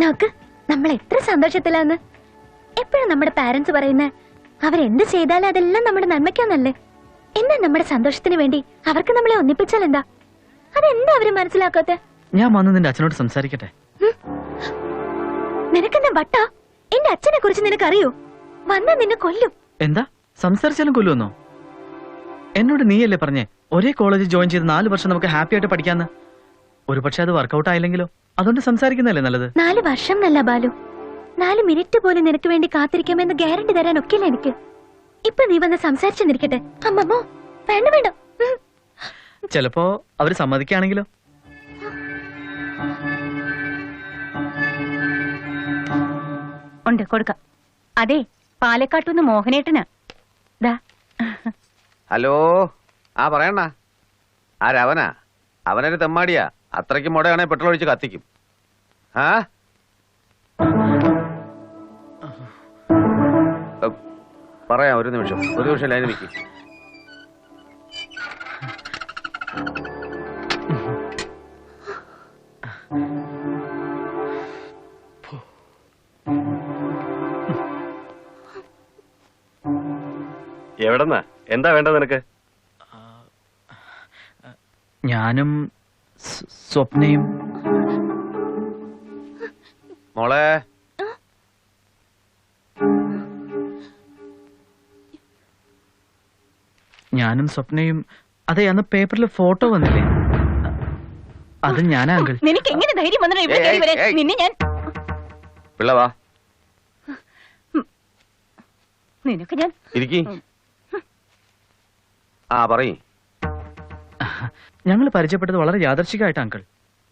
നോക്ക് നമ്മൾ എത്ര സന്തോഷത്തിലാന്ന്. എപ്പോഴും നമ്മുടെ പാരന്റ്സ് പറയുന്ന അവരെന്ത് ചെയ്താലും അതെല്ലാം നമ്മുടെ നന്മയ്ക്കാന്നല്ലേ. എന്നാ നമ്മുടെ സന്തോഷത്തിന് വേണ്ടി അവർക്ക് നമ്മളെ ഒന്നിപ്പിച്ചാൽ എന്താ? അതെന്താ അവർ മനസ്സിലാക്കാത്ത? ഞാൻ വന്ന് നിന്റെ അച്ഛനോട് സംസാരിക്കട്ടെ. നിനക്കെന്താ വട്ടാ? എന്റെ അച്ഛനെ കുറിച്ച് നിനക്കറിയോ? വന്ന നിന്നെ കൊല്ലും. എന്താ? സംസാരിച്ചാലും കൊല്ലുമെന്നോ? എന്നോട് നീയല്ലേ പറഞ്ഞേ ഒരേ കോളേജിൽ ജോയിൻ ചെയ്ത് നാല് വർഷം നമുക്ക് ഹാപ്പി ആയിട്ട് പഠിക്കാന്ന്. ഒരു പക്ഷെ അത് വർക്കൗട്ട് ആയില്ലെങ്കിലോ? അതുകൊണ്ട് സംസാരിക്കുന്നല്ലേ നല്ലത്? നാല് വർഷം എന്നല്ല ബാലു. നാല് മിനിറ്റ് പോലും നിനക്ക് വേണ്ടി കാത്തിരിക്കാമെന്ന് ഗ്യാരണ്ടി തരാൻ ഒക്കില്ല എനിക്ക്. ഇപ്പൊ നീ വന്ന് സംസാരിച്ചു നിൽക്കട്ടെ അമ്മമ്മോ വേണ്ട വേണ്ട. ചിലപ്പോ അവർ സമ്മതിക്കാണെങ്കിലോ? ഉണ്ട് കൊടുക്കാം. അതെ പാലക്കാട്ടുനിന്ന് മോഹനേട്ടനാ. ദാ. ഹലോ. ആ പറയണ്ണ. രവനാ അവനൊരു തെമ്മാടിയാ. അത്രയ്ക്ക് മുടയാണെ പെട്രോൾ ഒഴിച്ച് കത്തിക്കും. ആ? പറയാം ഒരു നിമിഷം. ഒരു നിമിഷം ലൈൻ നിൽക്കി എവിടെന്നാ? എന്താ വേണ്ടത് നിനക്ക്? ഞാനും സ്വപ്നയും. മോളെ. ഞാനും സ്വപ്നയും. അതെ അന്ന് പേപ്പറിൽ ഫോട്ടോ വന്നില്ലേ? അത് ഞാനാ അങ്കിൾ. നിനക്ക് എങ്ങനെ ധൈര്യം വന്നിട്ട് ഇവിടെ കയറി വരാൻ? നിന്നെ ഞാൻ പിള്ള വാ. നിനക്ക് ഞാൻ ഇരിക്കി. ആ പറയ്. ഞങ്ങൾ പരിചയപ്പെട്ടത് വളരെ യാദർശികമായിട്ട് അങ്കിൾ.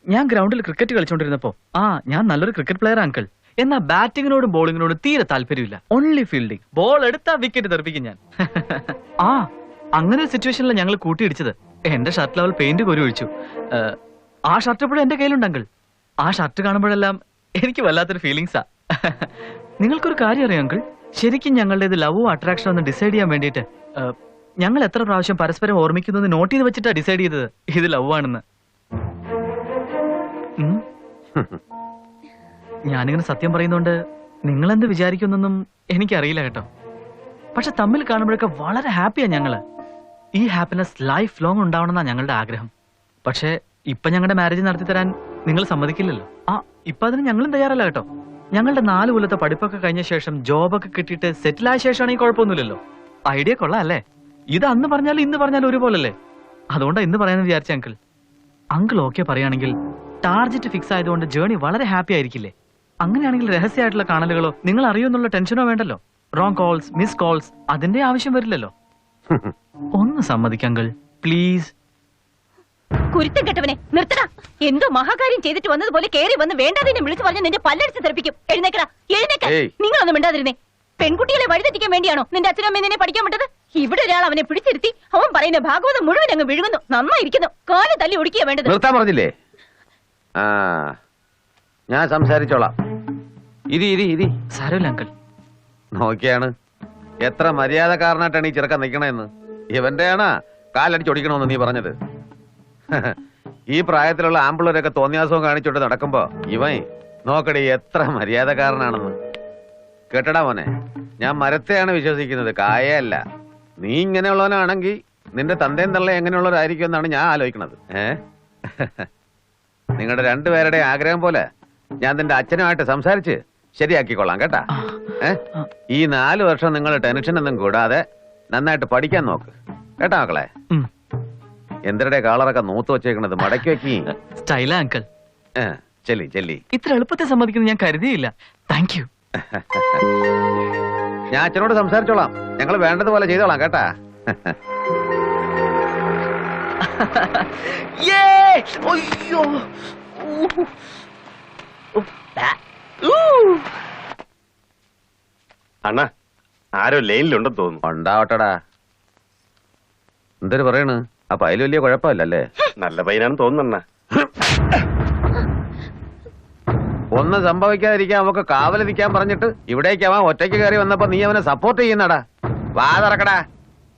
ഞാൻ ഗ്രൗണ്ടിൽ ക്രിക്കറ്റ് കളിച്ചോണ്ടിരുന്നപ്പോ ആ ഞാൻ നല്ലൊരു ക്രിക്കറ്റ് പ്ലെയർ അങ്കിൾ. എന്നാ ബാറ്റിങ്ങിനോടും ബോളിങ്ങിനോടും തീരെ താല്പര്യമില്ല. ഓൺലി ഫീൽഡിംഗ് ബോൾ എടുത്താ വിക്കറ്റ് തെറിപ്പിക്കും ഞാൻ. ആ അങ്ങനെ ഒരു സിറ്റുവേഷനിലാണ് ഞങ്ങൾ കൂട്ടിയിടിച്ചത്. എന്റെ ഷർട്ട് ലെവൽ പെയിന്റ് കോരി ഒഴിച്ചു. ആ ഷർട്ട് എപ്പോഴും എന്റെ കയ്യിലുണ്ട് അങ്കിൾ. ആ ഷർട്ട് കാണുമ്പോഴെല്ലാം എനിക്ക് വല്ലാത്തൊരു ഫീലിങ്സാ നിങ്ങൾക്കൊരു കാര്യം അറിയാം അങ്കിൾ? ശരിക്കും ഞങ്ങളുടെ ഇത് ലവോ അട്രാക്ഷനോ ഒന്ന് ഡിസൈഡ് ചെയ്യാൻ വേണ്ടിയിട്ട് ഞങ്ങൾ എത്ര പ്രാവശ്യം പരസ്പരം ഓർമ്മിക്കുന്നത് നോട്ട് ചെയ്ത് വെച്ചിട്ടാ ഡിസൈഡ് ചെയ്തത്. ഇത് ലവ് ആണെന്ന്. ഞാനിങ്ങനെ സത്യം പറയുന്നോണ്ട് നിങ്ങൾ എന്ത് വിചാരിക്കുന്നൊന്നും എനിക്കറിയില്ല കേട്ടോ. പക്ഷെ തമ്മിൽ കാണുമ്പോഴൊക്കെ വളരെ ഹാപ്പിയാ ഞങ്ങൾ. ഈ ഹാപ്പിനെസ് ലൈഫ് ലോങ് ഉണ്ടാവണമെന്നാ ഞങ്ങളുടെ ആഗ്രഹം. പക്ഷെ ഇപ്പൊ ഞങ്ങളുടെ മാരേജ് നടത്തി തരാൻ നിങ്ങൾ സമ്മതിക്കില്ലല്ലോ. ആ ഇപ്പൊ അതിന് ഞങ്ങളും തയ്യാറല്ല കേട്ടോ. ഞങ്ങളുടെ നാല് കൊല്ലത്തെ പഠിപ്പൊക്കെ കഴിഞ്ഞ ശേഷം ജോബൊക്കെ കിട്ടിയിട്ട് സെറ്റിൽ ആയ ശേഷമാണെങ്കിൽ കുഴപ്പമൊന്നുമില്ലല്ലോ. ഐഡിയ കൊള്ളാം അല്ലേ? ഇത് അന്ന് പറഞ്ഞാലും ഇന്ന് പറഞ്ഞാലും ഒരുപോലല്ലേ? അതുകൊണ്ടാ ഇന്ന് പറയാന്ന് വിചാരിച്ച അങ്കിൾ അങ്കിൾ ഓക്കെ പറയുകയാണെങ്കിൽ ടാർജറ്റ് ഫിക്സ് ആയതുകൊണ്ട് ജേണി വളരെ ഹാപ്പി ആയിരിക്കില്ലേ? അങ്ങനെയാണെങ്കിൽ രഹസ്യമായിട്ടുള്ള കാണലുകളോ നിങ്ങൾ അറിയുമെന്നുള്ള ടെൻഷനോ വേണ്ടല്ലോ? റോങ് കോൾസ് മിസ് കോൾസ് അതിന്റെ ആവശ്യം വരില്ലല്ലോ? ഒന്ന് സമ്മതിക്കങ്കിൾ പ്ലീസ് കുരുത്തം കെട്ടവനെ നിർത്തടാ. എന്തോ മഹാകാര്യം ചെയ്തിട്ട് വന്നതുപോലെ കേറി വന്ന് വേണ്ടാതിനെ വിളിച്ചു പറഞ്ഞ് നിന്റെ പല്ലടിച്ച് തെറിപ്പിക്കും. എഴുന്നേക്കടാ എഴുന്നേക്ക. ഏയ്. നിങ്ങളൊന്നും മിണ്ടാതിരുന്നേ. പെൺകുട്ടികളെ വഴിതെറ്റിക്കാൻ വേണ്ടിയാണോ നിന്റെ അച്ഛനമ്മ നിന്നെ പഠിക്കാൻ വിട്ടത്? ഇവിടെ ഒരാൾ അവനെ പിടിച്ചിരുത്തി അവൻ പറയുന്ന ഭാഗവതം മുഴുവൻ അങ്ങ് വിഴുങ്ങുന്നു. നന്നായിരിക്കുന്നു. കാൽ തല്ലി ഒടുക്കിയ വേണ്ടത്. നിർത്താൻ പറഞ്ഞില്ലേ? ആ ഞാൻ സംസാരിച്ചോളാം. ഇരി ഇരി ഇരി. സാരമില്ല അങ്കിൾ. നോക്കിയാണ്. എത്ര മര്യാദക്കാരനായിട്ടാണ് ഈ ചെറുക്കൻ നിൽക്കണേന്ന് ഇവന്റെയാണാ കാലടിച്ചൊടിക്കണമെന്ന് നീ പറഞ്ഞത്. ഈ പ്രായത്തിലുള്ള ആമ്പിള്ളേരൊക്കെ തോന്നിയാസവും കാണിച്ചോണ്ട് നടക്കുമ്പോ ഇവൻ നോക്കടി എത്ര മര്യാദക്കാരനാണെന്ന്. കേട്ടടാ മോനെ ഞാൻ മരത്തെയാണ് വിശ്വസിക്കുന്നത് കായയല്ല. നീ ഇങ്ങനെയുള്ളവനാണെങ്കിൽ നിന്റെ തന്തയും തള്ള എങ്ങനെയുള്ളവരായിരിക്കും എന്നാണ് ഞാൻ ആലോചിക്കുന്നത്. ഏ? നിങ്ങളുടെ രണ്ടുപേരുടെ ആഗ്രഹം പോലെ ഞാൻ നിന്റെ അച്ഛനുമായിട്ട് സംസാരിച്ച് ശരിയാക്കിക്കൊള്ളാം കേട്ടാ? ഏ? ഈ നാല് വർഷം നിങ്ങൾ ടെൻഷനൊന്നും കൂടാതെ നന്നായിട്ട് പഠിക്കാൻ നോക്ക്. കേട്ടാ മക്കളെ. എന്തിരുടെ കാളറൊക്കെ നൂത്ത് വെച്ചേക്കണത്? മടക്കി വെക്കി. സ്റ്റൈലാ അങ്കിൾ. ചെല്ലി ചെല്ലി. ഇത്ര എളുപ്പത്തെ സമ്മതിക്കുന്നത് ഞാൻ കരുതിയില്ല. Thank you. ഞാൻ അച്ഛനോട് സംസാരിച്ചോളാം. ഞങ്ങൾ വേണ്ടതുപോലെ ചെയ്തോളാം കേട്ടാ. അയ്യോ. അണ്ണ ആരോ ലൈനിലുണ്ടെന്ന് തോന്നുന്നു. ഉണ്ടാവട്ടടാ എന്തൊരു പറയണ്? അപ്പൊ അതിൽ വലിയ കുഴപ്പമില്ലല്ലേ? നല്ല പയ്യനാണെന്ന് തോന്നുന്നണ്ണ ഒന്നും സംഭവിക്കാതിരിക്കാൻ അവക്ക് കാവലിരിക്കാൻ പറഞ്ഞിട്ട് ഇവിടേക്ക് അവൻ ഒറ്റയ്ക്ക് കയറി വന്നപ്പോ നീ അവനെ സപ്പോർട്ട് ചെയ്യുന്നടാ. വാ തുറക്കടാ.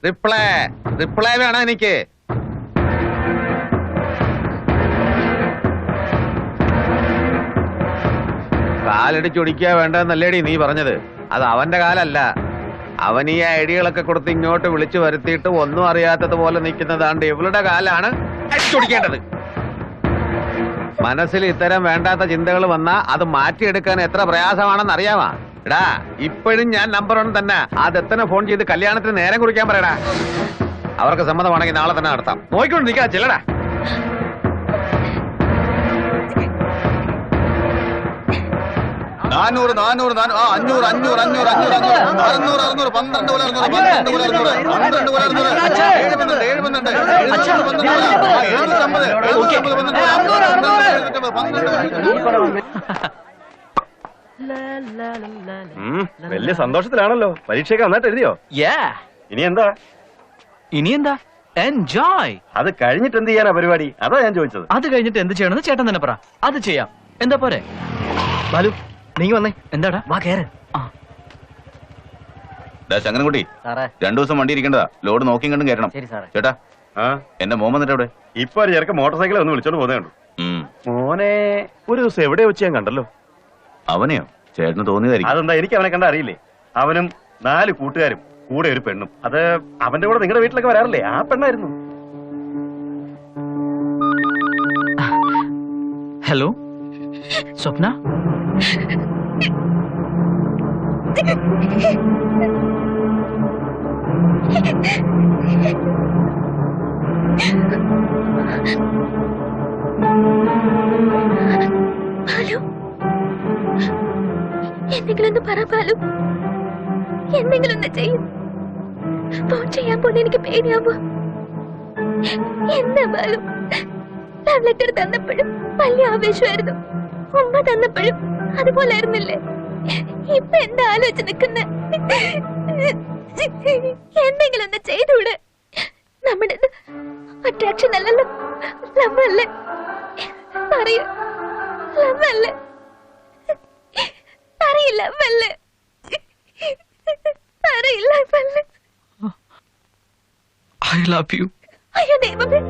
റിപ്ലൈ. റിപ്ലൈ വേണം എനിക്ക്? കാലടിച്ചൊടിക്കുക വേണ്ടെന്നല്ലേടി നീ പറഞ്ഞത്. അത് അവന്റെ കാലല്ല. അവൻ ഈ ഐഡിയകളൊക്കെ കൊടുത്ത് ഇങ്ങോട്ട് വിളിച്ചു വരുത്തിയിട്ട് ഒന്നും അറിയാത്തതുപോലെ നിൽക്കുന്നതാണ്ട് ഇവളുടെ കാലാണ് അടിച്ചൊടിക്കേണ്ടത് മനസ്സിൽ ഇത്തരം വേണ്ടാത്ത ചിന്തകൾ വന്നാ അത് മാറ്റിയെടുക്കാൻ എത്ര പ്രയാസമാണെന്ന് അറിയാമാ എടാ ഇപ്പോഴും ഞാൻ നമ്പർ വൺ തന്നെ. അത് എത്തനെ ഫോൺ ചെയ്ത് കല്യാണത്തിന് നേരം കുറിക്കാൻ പറയടാ. അവർക്ക് സമ്മതമാണെങ്കിൽ നാളെ തന്നെ നടത്താം. നോക്കിക്കൊണ്ടിരിക്കാ നിൽക്കാ നാനൂറ് നാനൂറ് നാനൂ- ആ അഞ്ഞൂറ് അഞ്ഞൂറ് അഞ്ഞൂറ് അഞ്ഞൂറ് അഞ്ഞൂറ്. അറുന്നൂറ് അറുന്നൂറ് പന്ത്രണ്ട് പോലെ അറുന്നൂറ് പന്ത്രണ്ട് പോലെ അറുന്നൂറ് പന്ത്രണ്ട് പോലെ അറുന്നൂറ്. ഏഴ് പന്ത്രണ്ട് ഏഴ് പന്ത്രണ്ട് എഴുന്നൂറ് പന്ത്രണ്ട് പോലെ. എഴുന്നൂറ്റമ്പത് എഴുന്നൂറ്റമ്പത് പന്ത്രണ്ട് എഴുന്നൂറ്റമ്പത് പന്ത്രണ്ട് വലിയ സന്തോഷത്തിലാണല്ലോ. പരീക്ഷയൊക്കെ നന്നായിട്ട് എഴുതിയോ. ഇനി എന്താ? ഇനി എന്താ? എൻജോയ് അത് കഴിഞ്ഞിട്ട് എന്ത് ചെയ്യാനാ പരിപാടി? അതാ ഞാൻ ചോദിച്ചത്. അത് കഴിഞ്ഞിട്ട് എന്ത് ചെയ്യണമെന്ന് ചേട്ടൻ തന്നെ പറ. അത് ചെയ്യാം. എന്താ പോരെ? ബാലു നീ വന്നേ. എന്താടാ? വാ കേറ്. ശങ്കരൻകുട്ടി രണ്ടു ദിവസം വണ്ടി ഇരിക്കേണ്ടതാ. ലോഡ് നോക്കി കണ്ടും കയറണം. ചേട്ടാ എന്റെ മോൻ വന്നിട്ട് എവിടെ? ഇപ്പൊ ഒരു ചെറുക്ക മോട്ടോർ സൈക്കിൾ ഒന്ന് വിളിച്ചോണ്ട് പോകുന്നേ കണ്ടു. മോനെ ഒരു ദിവസം എവിടെ വെച്ച് ഞാൻ കണ്ടല്ലോ? അവനെയോ? ചേട്ടന് തോന്നിയതായിരിക്കും. അതെന്താ എനിക്ക് അവനെ കണ്ട അറിയില്ലേ? അവനും നാല് കൂട്ടുകാരും കൂടെ ഒരു പെണ്ണും. അത് അവന്റെ കൂടെ നിങ്ങളുടെ വീട്ടിലൊക്കെ വരാറില്ലേ? ആ പെണ്ണായിരുന്നു. ഹലോ? സ്വപ്ന ബാലു എന്തെങ്കിലും ഒന്ന് പറ ബാലു എന്തെങ്കിലും ഒന്ന് ചെയ്യും ഫോൺ ചെയ്യാൻ പോലും എനിക്ക് പേടിയാവുക എന്താ ബാലു ലവ് ലെറ്റർ തന്നപ്പോഴും വലിയ ആവേശമായിരുന്നു ഉമ്മ തന്നപ്പോഴും അതുപോലെ ആയിരുന്നില്ലേ ഇപ്പൊ എന്താ ആലോചിച്ച് നിൽക്കുന്ന എന്തെങ്കിലും ഒന്ന് ചെയ്തൂടെ? നമ്മുടെ അട്രാക്ഷൻ അല്ലല്ലോ. ലവ് അല്ലേ പറയൂ. ലവ് അല്ലേ അറിയില്ല വല്ല് അറിയില്ല വല്ല് ഐ ലവ് യു അയ്യോ ദൈവമേ.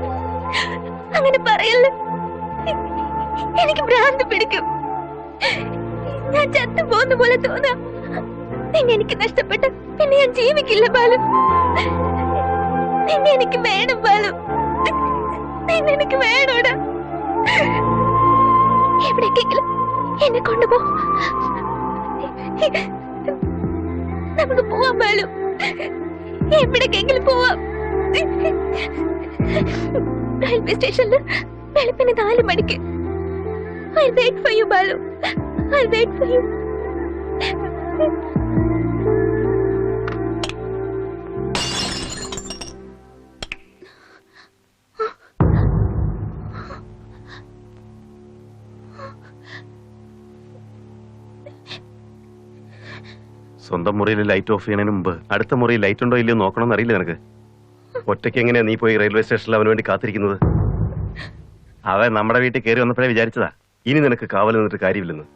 അങ്ങനെ പറയല്ല? എനിക്ക് ഭ്രാന്ത് പിടിക്കും. ഞാൻ ചത്തു പോകുന്ന പോലെ തോന്നാം. നിന്നെ എനിക്ക് നഷ്ടപ്പെട്ട പിന്നെ ഞാൻ ജീവിക്കില്ല ബാലു. നിന്നെ എനിക്ക് വേണം ബാലു. നിന്നെ എനിക്ക് വേണോടാ. എവിടേക്കെങ്കിലും എന്നെ കൊണ്ടുപോ. നമുക്ക് പോവാം ബാലു. എവിടേക്കെങ്കിലും പോവാം. റെയിൽവേ സ്റ്റേഷനിൽ വെളുപ്പിന് നാല് മണിക്ക് I wait for you, Balu. I'll wait for you. സ്വന്തം മുറിയിൽ ലൈറ്റ് ഓഫ് ചെയ്യുന്നതിന് മുമ്പ് അടുത്ത മുറിയിൽ ലൈറ്റ് ഉണ്ടോ ഇല്ലയോ നോക്കണമെന്ന് അറിയില്ല നിനക്ക് ഒറ്റയ്ക്ക് എങ്ങനെയാ നീ പോയി റെയിൽവേ സ്റ്റേഷനിൽ അവന് വേണ്ടി കാത്തിരിക്കുന്നത് അവൻ നമ്മുടെ വീട്ടിൽ കയറി വന്നപ്പോഴേ വിചാരിച്ചതാ ഇനി നിനക്ക് കാവൽ നിന്നിട്ട് കാര്യമില്ലെന്ന്.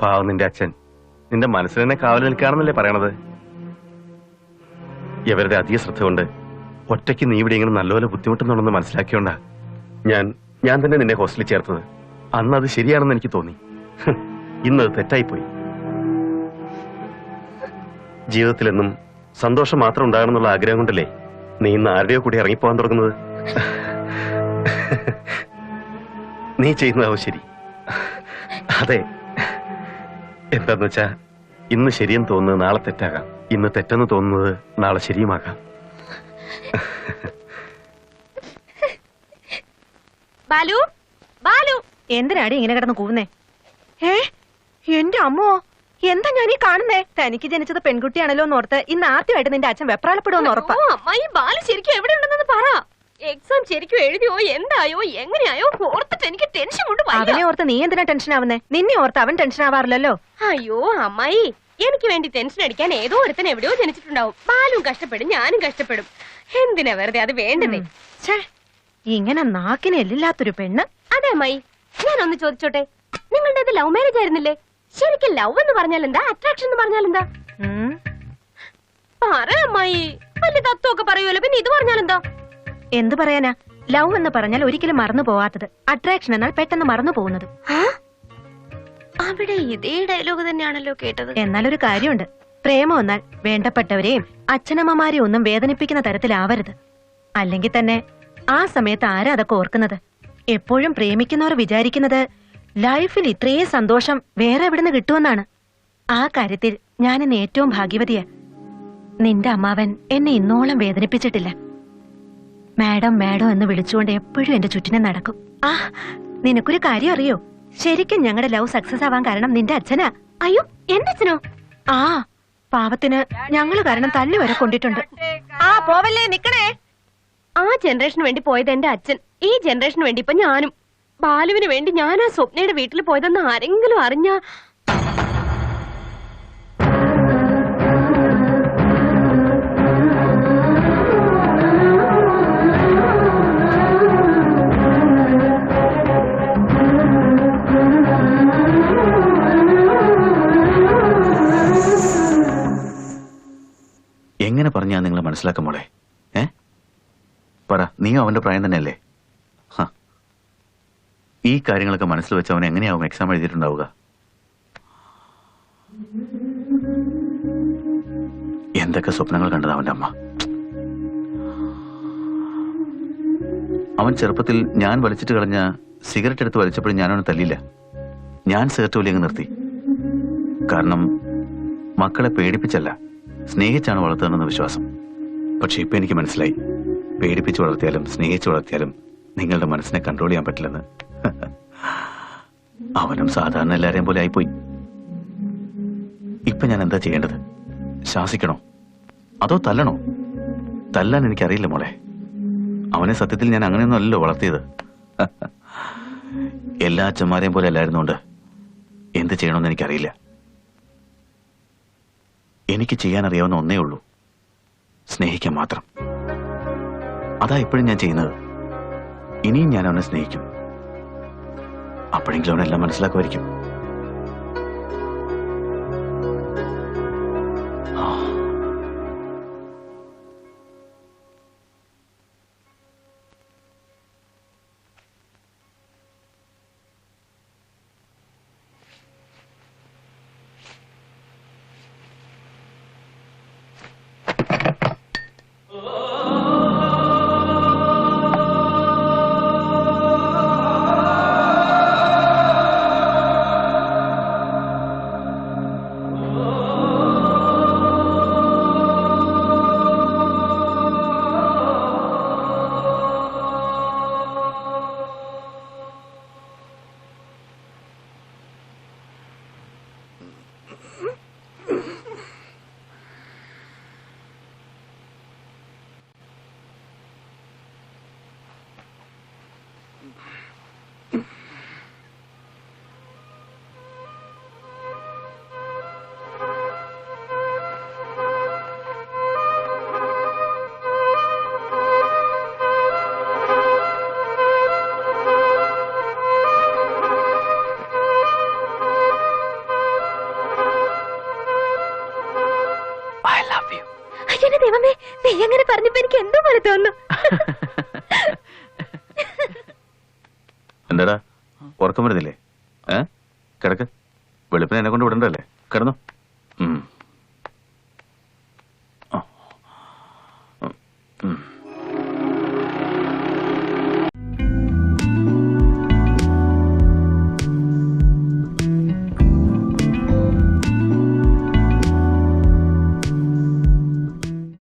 പാവം നിന്റെ അച്ഛൻ. നിന്റെ മനസ്സിൽ തന്നെ കാവൽ നിൽക്കാണെന്നല്ലേ പറയണത്? ഇവരുടെ അധിക ശ്രദ്ധ കൊണ്ട് ഒറ്റയ്ക്ക് നീ ഇവിടെ ഇങ്ങനെ നല്ലപോലെ ബുദ്ധിമുട്ടുന്നുണ്ടെന്ന് മനസ്സിലാക്കിയോണ്ടാ ഞാൻ ഞാൻ തന്നെ നിന്നെ ഹോസ്റ്റലിൽ ചേർത്തത്. അന്ന് അത് ശരിയാണെന്ന് എനിക്ക് തോന്നി. ഹ്, ഇന്ന് അത് തെറ്റായിപ്പോയി. ജീവിതത്തിലെന്നും സന്തോഷം മാത്രം ഉണ്ടാകണമെന്നുള്ള ആഗ്രഹം കൊണ്ടല്ലേ നീ ഇന്ന് ആരുടെയോ കൂടി ഇറങ്ങിപ്പോകാൻ തുടങ്ങുന്നത്? നീ ചെയ്യുന്നതാവും ശരി. അതെ. എന്താന്ന് വെച്ചാ ഇന്ന് ശരിയെന്ന് തോന്നുന്നത് നാളെ തെറ്റാകാം. ഇന്ന് തെറ്റെന്ന് തോന്നുന്നത് നാളെ ശരിയുമാകാം. ബാലു ബാലു. എന്തിനാടി ഇങ്ങനെ കിടന്ന് കൂവുന്നേ? ഏ എന്റെ അമ്മോ എന്താ ഞാൻ ഈ കാണുന്നേ? തനിക്ക് ജനിച്ചത് പെൺകുട്ടിയാണല്ലോ എന്നോർത്ത് ഇന്ന് ആദ്യമായിട്ട് നിന്റെ അച്ഛൻ വെപ്രാളപ്പെടുമെന്ന് ഉറപ്പാ. ഈ ബാലു ശരിക്കും എവിടെ ഉണ്ടെന്ന് പറ. എക്സാം ശരിക്കും എഴുതിയോ എന്തായോ എങ്ങനെയായോ ഓർത്തിട്ട് എനിക്ക് ടെൻഷൻ കൊണ്ട്. അവനെ ഓർത്ത് നീ എന്തിനാ ടെൻഷൻ ആവുന്നേ? നിന്നെ ഓർത്ത് അവൻ ടെൻഷൻ ആവാറില്ലല്ലോ. അയ്യോ അമ്മായി എനിക്ക് വേണ്ടി ടെൻഷൻ അടിക്കാൻ ഏതോ ഒരുത്തൻ എവിടെയോ ജനിച്ചിട്ടുണ്ടാവും. ബാലും കഷ്ടപ്പെടും ഞാനും കഷ്ടപ്പെടും. എന്തിനാ വെറുതെ അത് വേണ്ടതേ? ഛേ ഇങ്ങനെ നാക്കിന് എല്ലില്ലാത്തൊരു പെണ്ണ്. അതെ അമ്മായി. ഞാനൊന്ന് ചോദിച്ചോട്ടെ. നിങ്ങളുടെ ലവ് മാരേജ് ആയിരുന്നില്ലേ? ശരിക്കും ലവ് എന്ന് പറഞ്ഞാൽ എന്താ? അട്രാക്ഷൻ എന്ന് പറഞ്ഞാൽ എന്താ? ഉം. പറ അമ്മായി. വലിയ തത്വമൊക്കെ പറയുമല്ലോ. പിന്നെ ഇത് പറഞ്ഞാൽ എന്താ? എന്ത് പറയാനാ? ലവ് എന്ന് പറഞ്ഞാൽ ഒരിക്കലും മറന്നു പോവാത്തത്. അട്രാക്ഷൻ എന്നാൽ പെട്ടെന്ന് മറന്നു പോകുന്നത്. അവിടെ ഇതേ ഡയലോഗ് തന്നെയാണല്ലോ കേട്ടത്. എന്നാൽ ഒരു കാര്യമുണ്ട്. പ്രേമം എന്നാൽ വേണ്ടപ്പെട്ടവരെയും അച്ഛനമ്മമാരെയും ഒന്നും വേദനിപ്പിക്കുന്ന തരത്തിലാവരുത്. അല്ലെങ്കിൽ തന്നെ ആ സമയത്ത് ആരാ അതൊക്കെ ഓർക്കുന്നത്? എപ്പോഴും പ്രേമിക്കുന്നവർ വിചാരിക്കുന്നത് ലൈഫിൽ ഇത്രയും സന്തോഷം വേറെ എവിടുന്ന് കിട്ടുമെന്നാണ്. ആ കാര്യത്തിൽ ഞാൻ ഇന്ന് ഏറ്റവും ഭാഗ്യവതിയാ. നിന്റെ അമ്മാവൻ എന്നെ ഇന്നോളം വേദനിപ്പിച്ചിട്ടില്ല. മാഡം മാഡം എന്ന് വിളിച്ചുകൊണ്ട് എപ്പോഴും എന്റെ ചുറ്റിനെ നടക്കും. ആ നിനക്കൊരു കാര്യം അറിയോ? ശരിക്കും ഞങ്ങളുടെ ലവ് സക്സസ് ആവാൻ കാരണം നിന്റെ അച്ഛനാ. അയ്യോ എന്റെ അച്ഛനോ? ആ പാവത്തിന് ഞങ്ങൾ കാരണം തല്ലു വരെ കൊണ്ടിട്ടുണ്ട്. ആ പോവല്ലേ ആ ജനറേഷന് വേണ്ടി പോയത് എന്റെ അച്ഛൻ. ഈ ജനറേഷന് വേണ്ടി ഇപ്പൊ ഞാനും. ബാലുവിന് വേണ്ടി ഞാൻ ആ സ്വപ്നയുടെ വീട്ടിൽ പോയതെന്ന് ആരെങ്കിലും അറിഞ്ഞ എങ്ങനെ പറഞ്ഞാ നിങ്ങൾ മനസ്സിലാക്കും മോളെ? ഏ? പറ നീയും അവന്റെ പ്രായം തന്നെയല്ലേ. ഈ കാര്യങ്ങളൊക്കെ മനസ്സിൽ വെച്ച് അവൻ എങ്ങനെയാവും എക്സാം എഴുതിയിട്ടുണ്ടാവുക? എന്തൊക്കെ സ്വപ്നങ്ങൾ കണ്ടത് അവന്റെ അമ്മ? അവൻ ചെറുപ്പത്തിൽ ഞാൻ വലിച്ചിട്ട് കളഞ്ഞ സിഗരറ്റ് എടുത്ത് വലിച്ചപ്പോഴും ഞാനവനെ തല്ലില്ല ഞാൻ സിഗരറ്റ് വലിയ നിർത്തി. കാരണം മക്കളെ പേടിപ്പിച്ചല്ല. സ്നേഹിച്ചാണ് വളർത്തുന്നതെന്ന് വിശ്വാസം. പക്ഷെ ഇപ്പൊ എനിക്ക് മനസ്സിലായി. പേടിപ്പിച്ച് വളർത്തിയാലും സ്നേഹിച്ച് വളർത്തിയാലും നിങ്ങളുടെ മനസ്സിനെ കൺട്രോൾ ചെയ്യാൻ പറ്റില്ലെന്ന്. അവനും സാധാരണ എല്ലാവരെയും പോലെ ആയിപ്പോയി. ഇപ്പൊ ഞാൻ എന്താ ചെയ്യേണ്ടത്? ശാസിക്കണോ? അതോ തല്ലണോ? തല്ലാൻ എനിക്കറിയില്ല മോളെ. അവനെ സത്യത്തിൽ ഞാൻ അങ്ങനെയൊന്നും അല്ലല്ലോ വളർത്തിയത്. എല്ലാ അച്ഛന്മാരെയും പോലെ അല്ലായിരുന്നുകൊണ്ട് എന്ത് ചെയ്യണമെന്ന് എനിക്കറിയില്ല. എനിക്ക് ചെയ്യാൻ അറിയാവുന്ന ഒന്നേ ഉള്ളൂ. സ്നേഹിക്കാൻ മാത്രം. അതാ എപ്പോഴും ഞാൻ ചെയ്യുന്നത്. ഇനിയും ഞാൻ അവനെ സ്നേഹിക്കും. അപ്പോഴെങ്കിലും അവനെല്ലാം മനസ്സിലാക്കുമായിരിക്കും. എനിക്ക് വന്നു. എന്താടാ? ഉറക്കം വരുന്നില്ലേ? ഏ? കിടക്ക്. വെളുപ്പിനെ എന്നെ കൊണ്ട് വിടണ്ടല്ലേ? കിടന്നു.